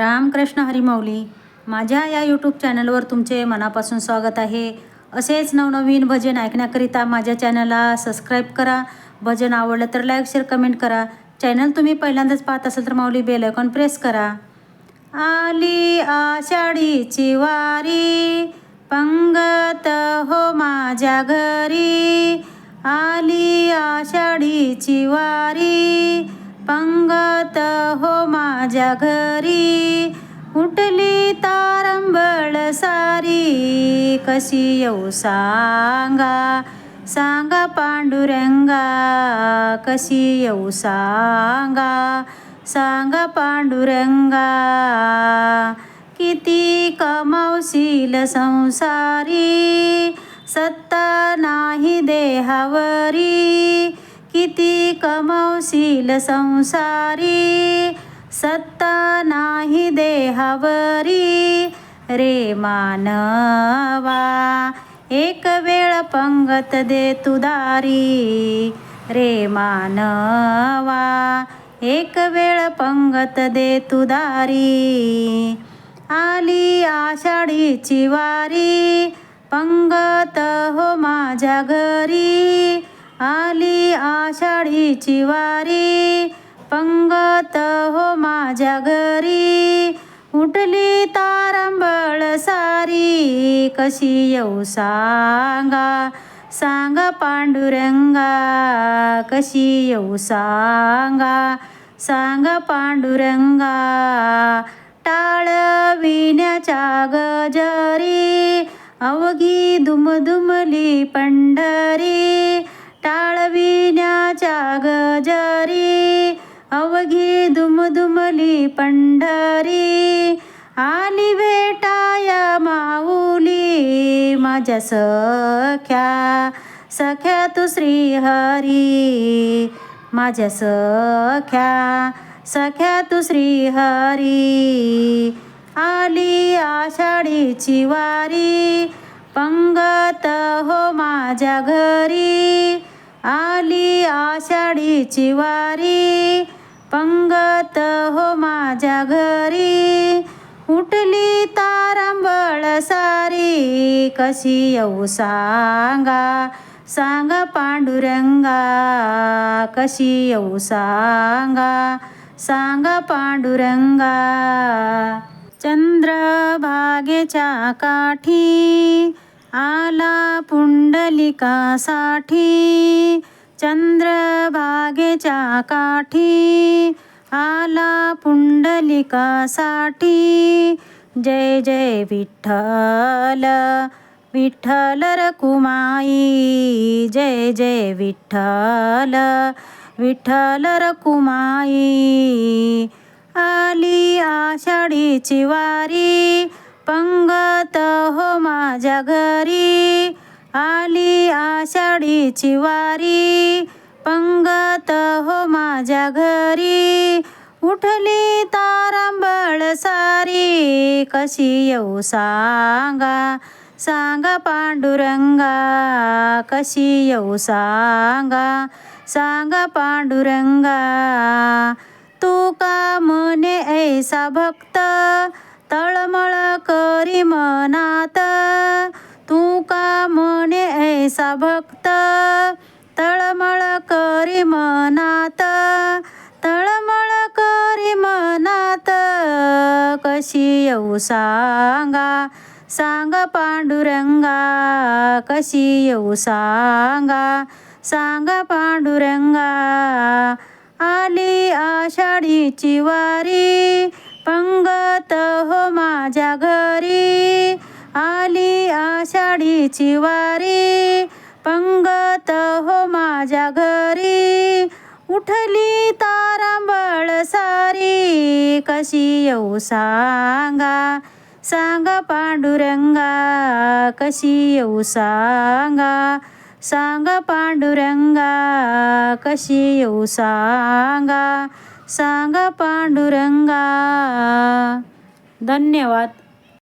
रामकृष्ण हरिमौली माझ्या या यूट्यूब चॅनलवर तुमचे मनापासून स्वागत आहे. असेच नवनवीन भजन ऐकण्याकरिता माझ्या चॅनलला सबस्क्राईब करा. भजन आवडलं तर लाईक शेअर कमेंट करा. चॅनल तुम्ही पहिल्यांदाच पाहत असाल तर माऊली बेल आयकॉन प्रेस करा. आली आषाढीची वारी पंगत हो माझ्या घरी. आली आषाढीची वारी पंगत हो माझ्या घरी. उठली तारंबळ सारी. कशी येऊ सांगा? सांगा पांडुरंगा कशी येऊ सांगा? सांगा पांडुरंगा किती कमावशील संसारी. सत्ता नाही देहावरी. किती कमवशील संसारी? सत्ता नाही देहावरी. रे मानवा एक वेळ पंगत दे तुदारी रे मानवा एक वेळ पंगत दे तुदारी आली आषाढीची वारी पंगत हो माझ्या घरी. आली आषाढीची वारी पंगत हो माझ्या घरी. उठली तारंबळ सारी कशी येऊ सांगा? सांगा पांडुरंगा कशी येऊ सांगा? सांगा पांडुरंगा टाळ विण्याच्या गजरी अवघी दुमदुमली पंढरी. जारी अवघी दुमदुमली पंढरी आली भेटाया माऊली माझ्या सख्या सख्या तू श्रीहरी माझ्या सख्या सख्या तू श्रीहरी. आली आषाढीची वारी पंगत हो माझ्या घरी आली आषाढीची वारी पंगत हो माझ्या घरी. उठली तारांबळ सारी कशी येऊ सांगा? सांगा पांडुरंगा कशी येऊ सांगा? सांगा पांडुरंगा. चंद्रभागेच्या काठी आला मालिकासाठी चंद्रभागेच्या काठी आला पुंडलिकासाठी. जय जय विठ्ठल विठ्ठल रकुमाई जय जय विठ्ठल विठ्ठल रकुमाई आली आषाढीची वारी पंगत हो माझ्या घरी. आली आषाढीची वारी. पंगत हो माझ्या घरी. उठली तारांबळ सारी. कशी येऊ सांगा? सांगा पांडुरंगा. कशी येऊ सांगा? सांगा पांडुरंगा. तू का म्हणे ऐसा भक्त? तळमळ करी मनात. तू का म्हणे ऐसा भक्त? तळमळ करी मनात तळमळ करी मनात. कशी येऊ सांगा? सांगा पांडुरंगा कशी येऊ सांगा? सांगा पांडुरंगा आली आषाढीची वारी पंगत हो माझ्या घरी. आषाढीची वारी पंगत हो माझ्या घरी. उठली तारांबळ सारी कशी येऊ सांगा? सांगा पांडुरंगा कशी येऊ सांगा? सांगा पांडुरंगा कशी येऊ सांगा? सांगा पांडुरंगा. धन्यवाद.